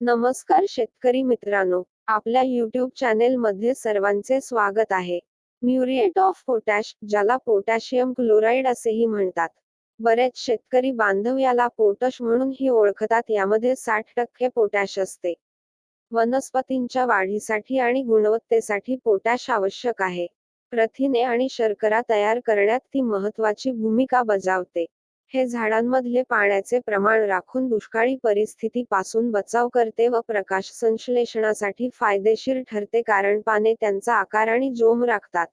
नमस्कार शेतकरी मित्रांनो आपल्या युट्यूब चॅनेल मध्ये सर्वांचे स्वागत आहे. म्युरिएट ऑफ पोटॅश ज्याला पोटॅशियम क्लोराईड असेही म्हणतात. बरेच शेतकरी बांधव याला पोटश म्हणूनही ओळखतात यामध्ये साठ टक्के पोटॅश असते. वनस्पतींच्या वाढीसाठी आणि गुणवत्तेसाठी पोटॅश आवश्यक आहे. प्रथिने आणि शर्करा तयार करण्यात ती महत्वाची भूमिका बजावते. हे झाडांमधले पाण्याचे प्रमाण राखून दुष्काळी परिस्थितीपासून बचाव करते व प्रकाश संश्लेषणासाठी फायदेशीर ठरते कारण पाने त्यांचा आकार आणि जोम राखतात.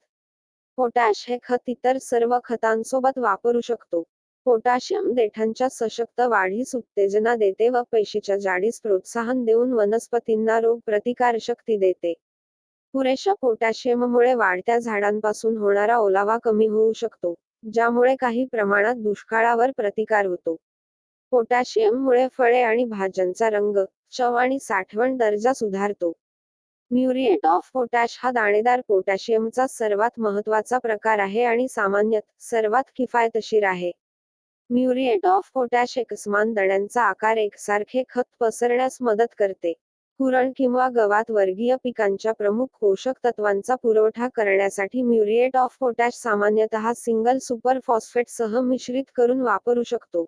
पोटॅश हे खत इतर सर्व खतांसोबत वापरू शकतो. पोटॅशियम देठांच्या सशक्त वाढीस उत्तेजना देते व पेशीच्या जाडीस प्रोत्साहन देऊन वनस्पतींना रोग प्रतिकारशक्ती देते. पुरेशा पोटॅशियममुळे वाढत्या झाडांपासून होणारा ओलावा कमी होऊ शकतो. ज्यामुळे काही प्रमाणात दुष्काळावर प्रतिकार होतो. पोटॅशियममुळे फळे आणि भाज्यांचा रंग चव आणि साठवण दर्जा सुधारतो. म्युरिएट ऑफ पोटॅश हा दाणेदार पोटॅशियमचा सर्वात महत्त्वाचा प्रकार आहे आणि सामान्यतः सर्वात किफायतशीर आहे. म्युरिएट ऑफ पोटॅश एकस्मान दण्यांचा आकार एकसारखे खत पसरण्यास मदत करते. कुरण किंवा गवात वर्गीय पिकांच्या प्रमुख पोषक तत्वांचा पुरवठा करण्यासाठी म्युरिएट ऑफ पोटॅश सामान्यतः सिंगल सुपर फॉस्फेटसह मिश्रित करून वापरू शकतो.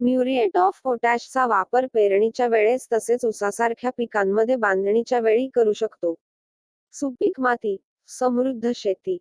म्युरिएट ऑफ पोटॅशचा वापर पेरणीच्या वेळेस तसेच उसासारख्या पिकांमध्ये बांधणीच्या वेळी करू शकतो. सुपीक माती समृद्ध शेती